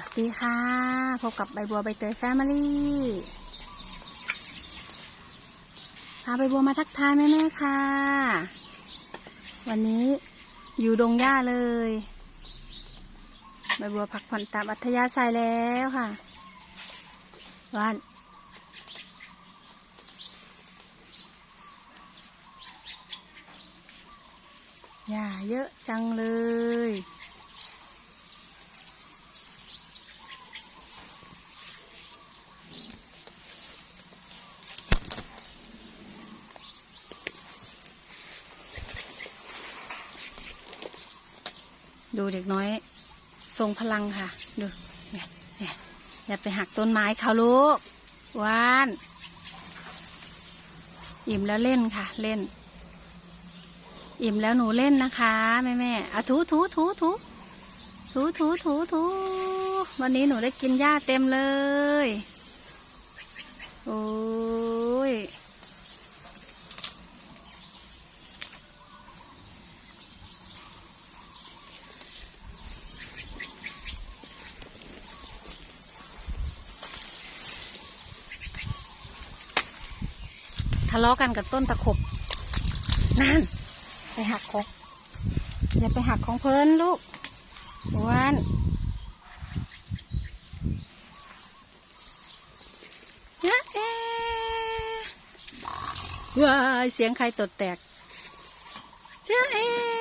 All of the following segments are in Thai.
วัสดีค่ะ พบกับใบบัวใบเตยแฟมิลี่พาใบบัวมาทักทายแม่แม่ๆค่ะ วันนี้อยู่ดงหญ้าเลย ใบบัวพักผ่อนตามอัธยาศัยแล้วค่ะ วัน หญ้าเยอะจังเลย ดูเด็กน้อยทรงพลังค่ะ ดูเนี่ยเนี่ยอย่าไปหักต้นไม้เขาลูกวานอิ่มแล้วเล่นค่ะ เล่น อิ่มแล้วหนูเล่นนะคะแม่แม่อะถูถูถูถูถูถูถูถูวันนี้หนูได้กินหญ้าเต็มเลยโอ้ย ทะเลาะกันกับต้นตะขบนั่น ไปหักของอย่าไปหักของเพลินลูกวันจ๊ะเอว้ายเสียงใครตดแตกจ้าเอ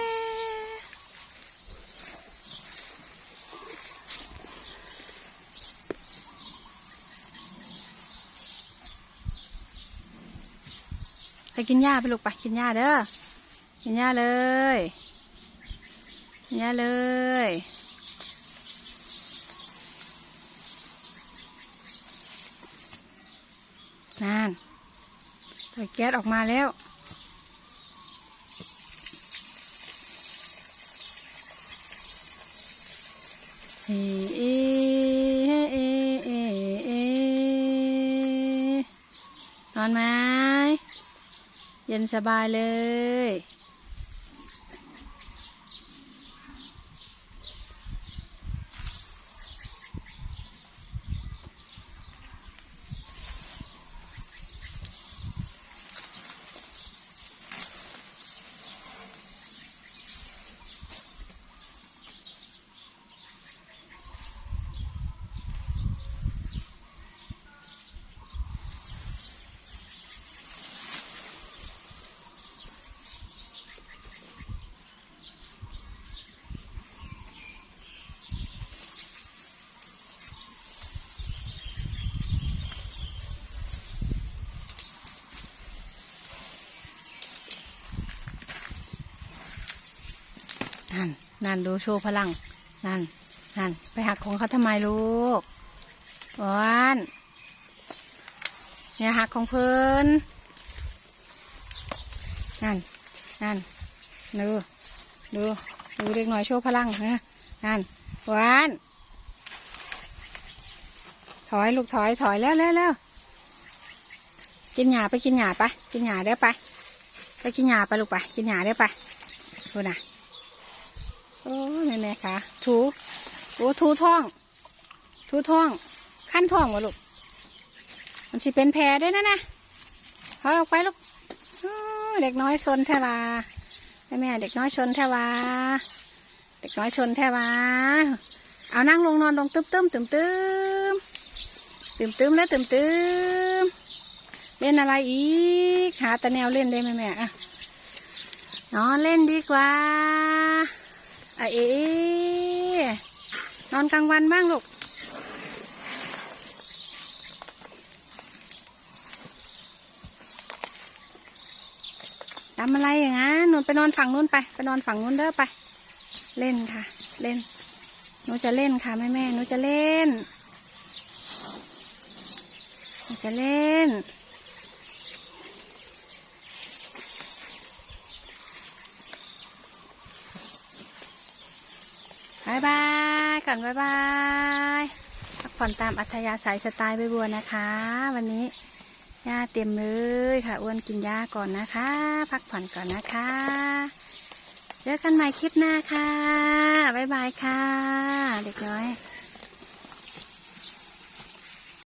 ไปกินหญ้าไปลูกไปกินหญ้าเด้อกินหญ้าเลยกินหญ้าเลยนั่นถอยแก๊สออกมาแล้วเฮ้เอเอเอเอนอนไหม เย็นสบายเลย นั่นนั่นดูโชว์พลัง นั่นนั่นไปหักของเขาทำไมลูกวานเนี่ยหักของเพิ่นนั่นนั่นดูดูดูเด็กหน่อยโชว์พลังนะนั่นวานถอยลูกถอยถอยแล้วแล้วแล้วกินหญ้าไปกินหญ้าไปกินหญ้าเด้อไป ไปกินหญ้าไปลูกไป กินหญ้าเด้อไปดูนะ โอ้แม่แม่ค่ะ ถูโอ้ถูท้อง ถูท้อง ขั้นท้องวะลูก มันสิเป็นแผลด้วยนะนะพอออกไปลูกเด็กน้อยชนแทวาแม่แม่เด็กน้อยชนแทวาเด็กน้อยชนแทวาเอานั่งลงนอนลงตึ้มตึ้มตึ้มตึ้มตึ้มตึ้มแล้วตึ้มตึ้มเล่นอะไรอีกหาตะแนวเล่นได้ไหมแม่อะนอนเล่นดีกว่า อเอนอนกลางวันบ้างลูก ทำอะไรอย่างนั้นหนูไปนอนฝั่งนู้นไป ไปนอนฝั่งนู้นเด้อไป เล่นค่ะ เล่น หนูจะเล่นค่ะแม่แม่หนูจะเล่น หนูจะเล่น บายบายก่อนบายบายพักผ่อนตามอัธยาศัยสไตล์ใบบัวนะคะ วันนี้หญ้าเต็มเลยค่ะอ้วนกินหญ้าก่อนนะคะ พักผ่อนก่อนนะคะเจอกันใหม่คลิปหน้าค่ะบายบายค่ะ เด็กน้อย